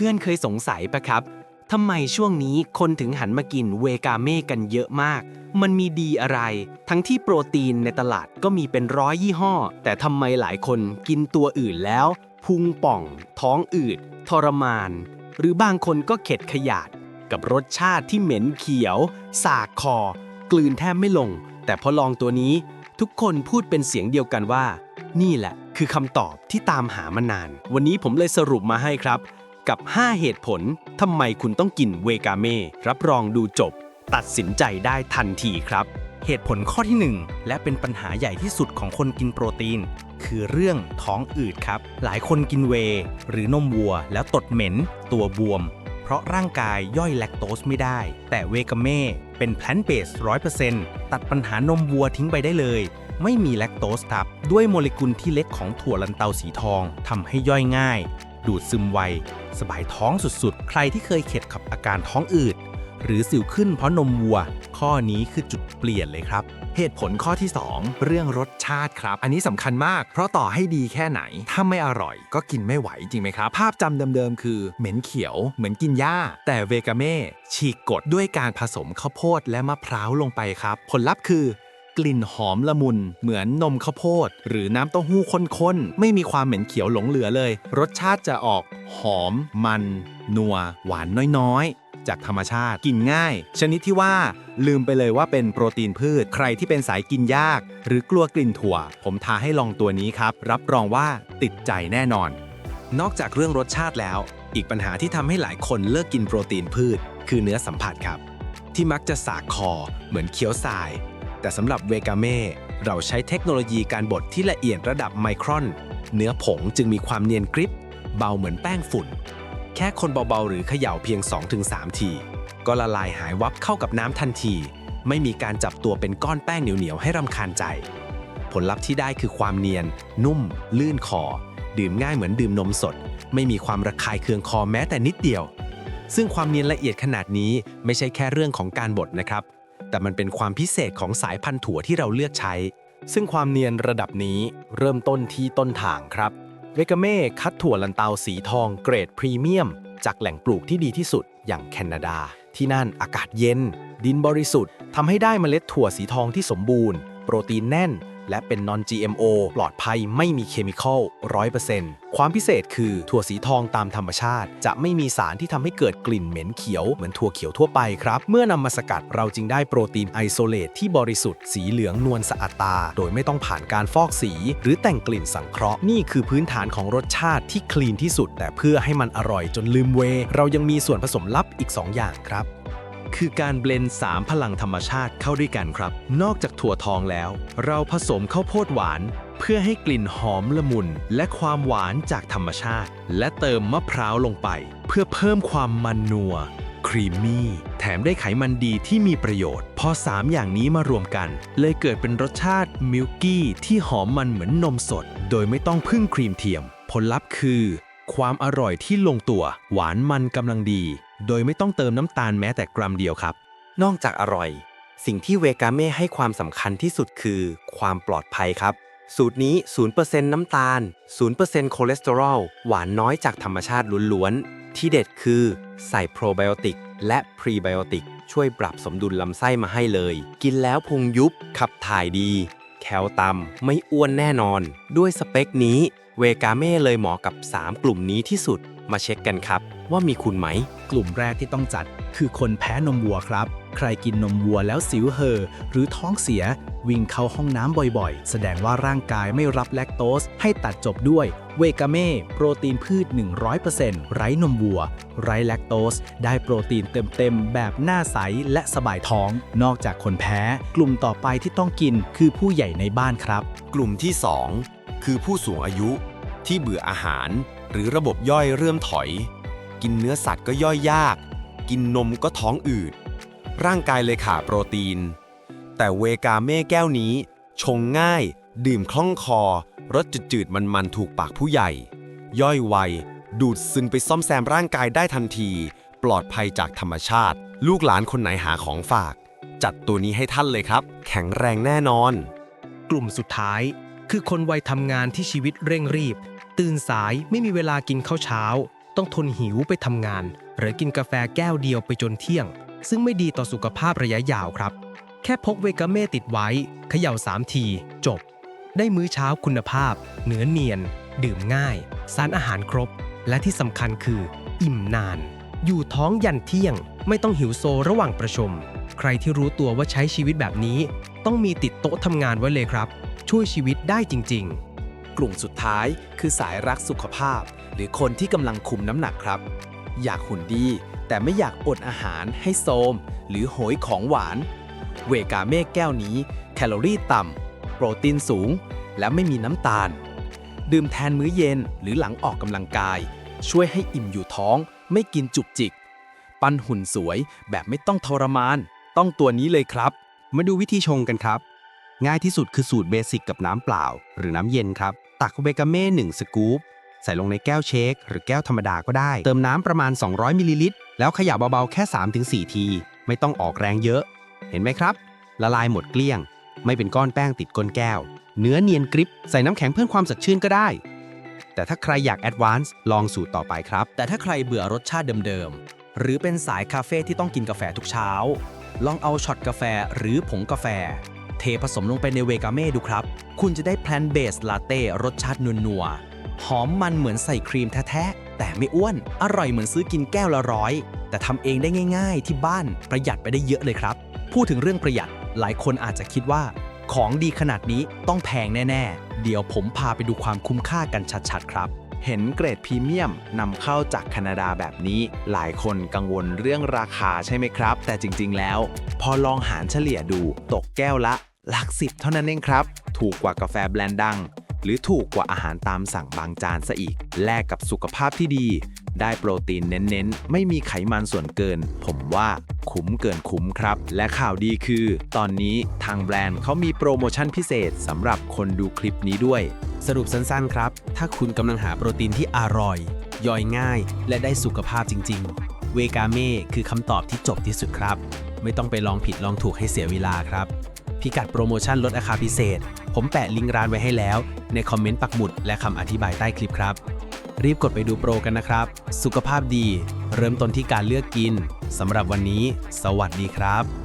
พื่อนๆ เคยสงสัยปะครับทำไมช่วงนี้คนถึงหันมากินเวกาเม่กันเยอะมาก มันมีดีอะไร ทั้งที่โปรตีนในตลาดก็มีเป็นร้อยยี่ห้อ แต่ทำไมหลายคนกินตัวอื่นแล้ว พุงป่อง ท้องอืด ทรมาน หรือบางคนก็เข็ดขยาด กับรสชาติที่เหม็นเขียว สากคอ กลืนแทบไม่ลง แต่พอลองตัวนี้ ทุกคนพูดเป็นเสียงเดียวกันว่า นี่แหละ คือคำตอบที่ตามหามานาน วันนี้ผมเลยสรุปมาให้ครับ กับ 5 เหตุผลทำไมคุณต้องกินเวกาเม่รับรองดูจบ ตัดสินใจได้ทันทีครับ เหตุผลข้อที่ 1 และเป็นปัญหาใหญ่ที่สุดของคนกินโปรตีน คือเรื่องท้องอืดครับ หลายคนกินเว หรือนมวัว แล้วตดเหม็น ตัวบวม เพราะร่างกายย่อยแลคโตสไม่ได้ แต่เวกาเม่เป็นแพลนเบสร้อยเปอร์เซ็นต์ตัดปัญหานมวัวทิ้งไปได้เลยไม่มีแลคโตสครับ ด้วยโมเลกุลที่เล็กของถั่วลันเตาสีทองทำให้ย่อยง่าย ดูดซึมไว สบายท้องสุดๆ ใครที่เคยเข็ดกับอาการท้องอืด หรือสิวขึ้นเพราะนมวัว ข้อนี้คือจุดเปลี่ยนเลยครับ เหตุผลข้อที่ 2 เรื่องรสชาติครับ อันนี้สำคัญมาก เพราะต่อให้ดีแค่ไหน ถ้าไม่อร่อยก็กินไม่ไหวจริงไหมครับ ภาพจำเดิมๆ คือเหม็นเขียว เหมือนกินหญ้า แต่เวกาเม่ฉีกกฎด้วยการผสมข้าวโพดและมะพร้าวลงไปครับ ผลลัพธ์คือ กลิ่นหอมละมุน เหมือนนมข้าวโพด หรือน้ำเต้าหู้ข้นๆ ไม่มีความเหม็นเขียวหลงเหลือเลย รสชาติจะออกหอม มัน นัว หวานน้อยๆ จากธรรมชาติ กินง่าย ชนิดที่ว่า ลืมไปเลยว่าเป็นโปรตีนพืช ใครที่เป็นสายกินยาก หรือกลัวกลิ่นถั่ว ผมทาให้ลองตัวนี้ครับ รับรองว่าติดใจแน่นอน นอกจากเรื่องรสชาติแล้ว อีกปัญหาที่ทำให้หลายคนเลิกกินโปรตีนพืช คือเนื้อสัมผัสครับ ที่มักจะสากคอ เหมือนเคี้ยวทราย แต่สำหรับเวกาเม่เราใช้เทคโนโลยีการบดที่ละเอียดระดับไมครอน เนื้อผงจึงมีความเนียนกริบ เบาเหมือนแป้งฝุ่น แค่คนเบาๆ หรือเขย่าเพียง 2-3 ที ก็ละลายหายวับเข้ากับน้ำทันที ไม่มีการจับตัวเป็นก้อนแป้งเหนียวๆให้รำคาญใจ ผลลัพธ์ที่ได้คือความเนียน นุ่ม ลื่นคอ ดื่มง่ายเหมือนดื่มนมสด ไม่มีความระคายเคืองคอแม้แต่นิดเดียว ซึ่งความเนียนละเอียดขนาดนี้ไม่ใช่แค่เรื่องของการบดนะครับ แต่มันเป็นความพิเศษของสายพันธุ์ถั่วที่เราเลือกใช้ ซึ่งความเนียนระดับนี้เริ่มต้นที่ต้นทางครับเวกาเม่คัดถั่วลันเตาสีทองเกรดพรีเมียม จากแหล่งปลูกที่ดีที่สุดอย่างแคนาดา ที่นั่นอากาศเย็น ดินบริสุทธิ์ทำให้ได้เมล็ดถั่วสีทองที่สมบูรณ์ โปรตีนแน่น และเป็น non GMO ปลอดภัยไม่มีเคมีคอล100%ความพิเศษคือถั่วสีทองตามธรรมชาติ จะไม่มีสารที่ทำให้เกิดกลิ่นเหม็นเขียวเหมือนถั่วเขียวทั่วไปครับ เมื่อนำมาสกัดเราจึงได้โปรตีนไอโซเลตที่บริสุทธิ์สีเหลืองนวลสะอาดตา โดยไม่ต้องผ่านการฟอกสี หรือแต่งกลิ่นสังเคราะห์นี่คือพื้นฐานของรสชาติที่คลีนที่สุด แต่เพื่อให้มันอร่อยจนลืมเว เรายังมีส่วนผสมลับอีก 2 อย่างครับ คือการเบลนด์3พลังธรรมชาติเข้าด้วยกันครับ นอกจากถั่วทองแล้ว เราผสมข้าวโพดหวาน เพื่อให้กลิ่นหอมละมุน และความหวานจากธรรมชาติ และเติมมะพร้าวลงไป เพื่อเพิ่มความมันนัวครีมมี่แถมได้ไขมันดีที่มีประโยชน์ พอ 3 อย่างนี้มารวมกัน เลยเกิดเป็นรสชาติมิลกี้ที่หอมมันเหมือนนมสด โดยไม่ต้องพึ่งครีมเทียม ผลลัพธ์คือ ความอร่อยที่ลงตัว หวานมันกำลังดี โดยไม่ต้องเติมน้ำตาลแม้แต่กรัมเดียวครับ นอกจากอร่อย สิ่งที่เวกาเม่ให้ความสำคัญที่สุดคือ ความปลอดภัยครับ สูตรนี้ 0%น้ำตาล 0%คอเลสเตอรอล หวานน้อยจากธรรมชาติล้วนๆ ที่เด็ดคือใส่โปรไบโอติกและพรีไบโอติกช่วยปรับสมดุลลำไส้มาให้เลย กินแล้วพุงยุบ ขับถ่ายดี แคลต่ำไม่อ้วนแน่นอน ด้วยสเปคนี้ เวกาเม่เลยเหมาะกับ 3 กลุ่มนี้ที่สุด มาเช็คกันครับ ว่ามีคุณไหม กลุ่มแรกที่ต้องจัดคือคนแพ้นมวัวครับ ใครกินนมวัวแล้วสิวเห่อหรือท้องเสีย วิ่งเข้าห้องน้ำบ่อยๆ แสดงว่าร่างกายไม่รับแลคโตส ให้ตัดจบด้วยเวกาเม่ โปรตีนพืช 100%ไร้นมวัว ไร้แลคโตส ได้โปรตีนเต็มๆ แบบหน้าใสและสบายท้อง นอกจากคนแพ้ กลุ่มต่อไปที่ต้องกินคือผู้ใหญ่ในบ้านครับ กลุ่มที่ 2 คือผู้สูงอายุที่เบื่ออาหาร หรือระบบย่อยเริ่มถอย กินเนื้อสัตว์ก็ย่อยยาก กินนมก็ท้องอืด ร่างกายเลยขาดโปรตีน แต่เวกาเม่แก้วนี้ ชงง่าย ดื่มคล่องคอ รสจืดๆมันๆถูกปากผู้ใหญ่ ย่อยไว ดูดซึมไปซ่อมแซมร่างกายได้ทันที ปลอดภัยจากธรรมชาติ ลูกหลานคนไหนหาของฝาก จัดตัวนี้ให้ท่านเลยครับ แข็งแรงแน่นอน กลุ่มสุดท้าย คือคนวัยทำงานที่ชีวิตเร่งรีบ ตื่นสายไม่มีเวลากินข้าวเช้า ต้องทนหิวไปทำงาน หรือกินกาแฟแก้วเดียวไปจนเที่ยง ซึ่งไม่ดีต่อสุขภาพระยะยาวครับ แค่พกเวกาเม่ติดไว้เขย่า3ที จบ ได้มื้อเช้าคุณภาพ เนื้อเนียน ดื่มง่าย สารอาหารครบ และที่สำคัญคือ อิ่มนาน อยู่ท้องยันเที่ยง ไม่ต้องหิวโซระหว่างประชุมใครที่รู้ตัวว่าใช้ชีวิตแบบนี้ ต้องมีติดโต๊ะทำงานไว้เลยครับ ช่วยชีวิตได้จริง ๆ กลุ่มสุดท้ายคือสายรักสุขภาพ หรือคนที่กำลังคุมน้ำหนักครับ อยากหุ่นดี แต่ไม่อยากอดอาหารให้โซมหรือโหยของหวาน เวกาเม่แก้วนี้ แคลอรี่ต่ำ โปรตีนสูง และไม่มีน้ำตาล ดื่มแทนมื้อเย็นหรือหลังออกกำลังกาย ช่วยให้อิ่มอยู่ท้อง ไม่กินจุกจิก ปั้นหุ่นสวยแบบไม่ต้องทรมาน ต้องตัวนี้เลยครับ มาดูวิธีชงกันครับ ง่ายที่สุดคือสูตรเบสิกกับน้ำเปล่า หรือน้ำเย็นครับ ตักเวกาเม่1สกู๊ปใส่ลงในแก้วเชค หรือแก้วธรรมดาก็ได้ เติมน้ำประมาณ 200มิลลิลิตรแล้วขย่าเบาๆแค่ 3-4 ที ไม่ต้องออกแรงเยอะ เห็นไหมครับ ละลายหมดเกลี้ยง ไม่เป็นก้อนแป้งติดก้นแก้ว เนื้อเนียนกริบใส่น้ำแข็งเพิ่มความสดชื่นก็ได้ แต่ถ้าใครอยากแอดวานซ์ลองสูตรต่อไปครับ แต่ถ้าใครเบื่อรสชาติเดิมๆ หรือเป็นสายคาเฟ่ที่ต้องกินกาแฟทุกเช้า ลองเอาช็อตกาแฟหรือผงกาแฟ เทผสมลงไปในเวกาเม่ดูครับ คุณจะได้แพลนเบสลาเต้รสชาตินัวๆ หอมมันเหมือนใส่ครีมแท้ๆ แต่ไม่อ้วน อร่อยเหมือนซื้อกินแก้วละร้อย แต่ทำเองได้ง่าย ๆ ที่บ้านประหยัดไปได้เยอะเลยครับ พูดถึงเรื่องประหยัด หลายคนอาจจะคิดว่า ของดีขนาดนี้ต้องแพงแน่ๆ เดี๋ยวผมพาไปดูความคุ้มค่ากันชัดๆ ครับเห็นเกรดพรีเมียมนำเข้าจากแคนาดาแบบนี้ หลายคนกังวลเรื่องราคาใช่ไหมครับ แต่จริง ๆ แล้ว พอลองหารเฉลี่ยดู ตกแก้วละ หลักสิบเท่านั้นเองครับ ถูกกว่ากาแฟแบรนด์ดัง หรือถูกกว่าอาหารตามสั่งบางจานซะอีก แลกกับสุขภาพที่ดี ได้โปรตีนเน้นๆ ไม่มีไขมันส่วนเกิน ผมว่าคุ้มเกินคุ้มครับ และข่าวดีคือ ตอนนี้ทางแบรนด์เขามีโปรโมชั่นพิเศษสำหรับคนดูคลิปนี้ด้วย สรุปสั้นๆครับ ถ้าคุณกำลังหาโปรตีนที่อร่อย ย่อยง่าย และได้สุขภาพจริง ๆ เวกาเม่คือคำตอบที่จบที่สุดครับ ไม่ต้องไปลองผิดลองถูกให้เสียเวลาครับ พิกัดโปรโมชั่นลดราคาพิเศษ ผมแปะลิงก์ร้านไว้ให้แล้ว ในคอมเมนต์ปักหมุดและคำอธิบายใต้คลิปครับ รีบกดไปดูโปรกันนะครับ สุขภาพดี เริ่มต้นที่การเลือกกินสำหรับวันนี้ สวัสดีครับ